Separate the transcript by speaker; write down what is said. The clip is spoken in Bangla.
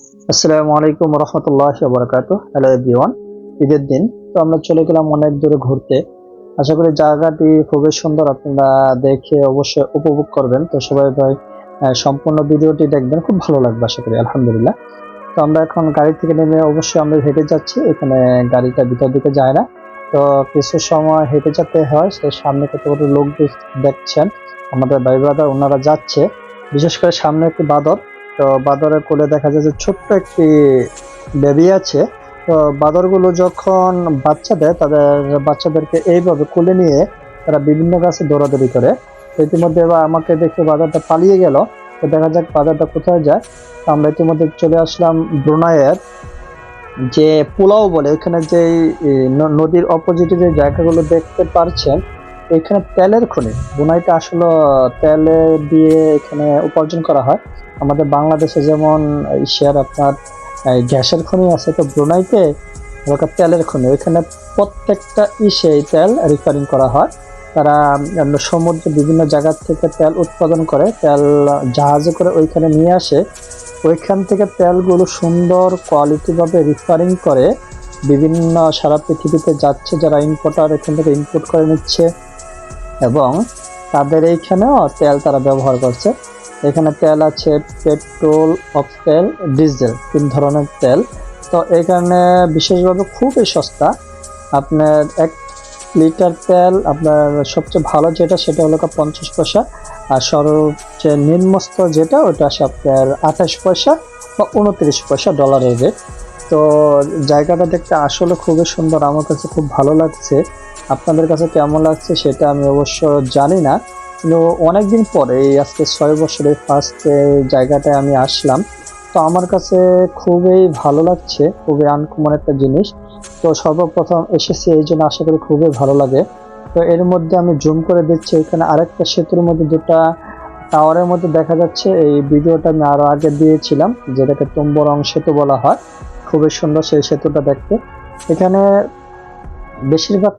Speaker 1: আসসালামু আলাইকুম রহমতুল্লাহ বরকাত হ্যালো এভরিওয়ান ঈদের দিন। তো আমরা চলে গেলাম অনেক দূরে ঘুরতে। আশা করি জায়গাটি খুবই সুন্দর, আপনারা দেখে অবশ্যই উপভোগ করবেন। তো সবাই ভাই সম্পূর্ণ ভিডিওটি দেখবেন, খুব ভালো লাগবে আশা করি, আলহামদুলিল্লাহ। তো আমরা এখন গাড়ি থেকে নেমে অবশ্যই আমরা হেঁটে যাচ্ছি, এখানে গাড়িটা ভিতর দিকে যায় না। তো কিছু সময় হেঁটে যেতে হয় সেই সামনে কত কত লোক দেখ- দেখছেন, আমাদের ভাই ব্রাদার ওনারা যাচ্ছে। বিশেষ করে সামনে একটি বাদর তো বাদরের কোলে দেখা যায় যে ছোট্ট একটি বেবি আছে। তো বাদরগুলো যখন বাচ্চা দেয়, তাদের বাচ্চাদেরকে এইভাবে কোলে নিয়ে তারা বিভিন্ন গাছে দৌড়াদৌড়ি করে। ইতিমধ্যে এবার আমাকে দেখে বাজারটা পালিয়ে গেল। তো দেখা যাক বাজারটা কোথায় যায়। আমরা ইতিমধ্যে চলে আসলাম ব্রুনাইয়ের যে পোলাও বলে এখানে যে নদীর অপোজিটে যে জায়গাগুলো দেখতে পারছেন এখানে তেলের খনি বুনাইটা আসলে তেলে দিয়ে এখানে উপার্জন করা হয়। আমাদের বাংলাদেশে যেমন এশিয়ার আপনার গ্যাসের খনি আছে, তো ব্রুনাইতে তেলের খনি। ওইখানে প্রত্যেকটা ইসে তেল রিফারিং করা হয়। তারা সমুদ্রে বিভিন্ন জায়গা থেকে তেল উৎপাদন করে, তেল জাহাজে করে ওইখানে নিয়ে আসে। ওইখান থেকে তেলগুলো সুন্দর কোয়ালিটিভাবে রিফারিং করে। বিভিন্ন সারা পৃথিবীতে যাচ্ছে, যারা ইম্পোর্টার এখান থেকে ইম্পোর্ট করে নিচ্ছে। এবং তাদের এইখানেও তেল তারা ব্যবহার করছে। এখানে তেল আছে পেট্রোল অক্সেল ডিজেল, তিন ধরনের তেল। তো এখানে বিশেষভাবে খুবই সস্তা। আপনার এক লিটার তেল আপনার সবচেয়ে ভালো যেটা, সেটা হলো পঞ্চাশ পয়সা। আর সর্বোচ্চ নিম্নস্ত যেটা, ওটা আসে আপনার আঠাশ পয়সা বা উনত্রিশ পয়সা ডলারের রেট তো জায়গাটা দেখতে আসলে খুবই সুন্দর, আমার কাছে খুব ভালো লাগছে। আপনাদের কাছে কেমন লাগছে সেটা আমি অবশ্য জানি না। কিন্তু অনেকদিন পরে, এই আজকে ছয় বছরে ফার্স্ট জায়গাটায় আমি আসলাম। তো আমার কাছে খুবই ভালো লাগছে, খুবই আনকমন একটা জিনিস। তো সর্বপ্রথম এসেছি এই জন্য আশা করি খুবই ভালো লাগে। তো এর মধ্যে আমি জুম করে দিচ্ছি এখানে আরেকটা সেতুর মধ্যে দুটা টাওয়ারের মধ্যে দেখা যাচ্ছে। এই ভিডিওটা আমি আরও আগে দিয়েছিলাম, যেটাকে তুম্বরং সেতু বলা হয়। খুবই সুন্দর সেই সেতুটা দেখতে। এখানে বেশিরভাগ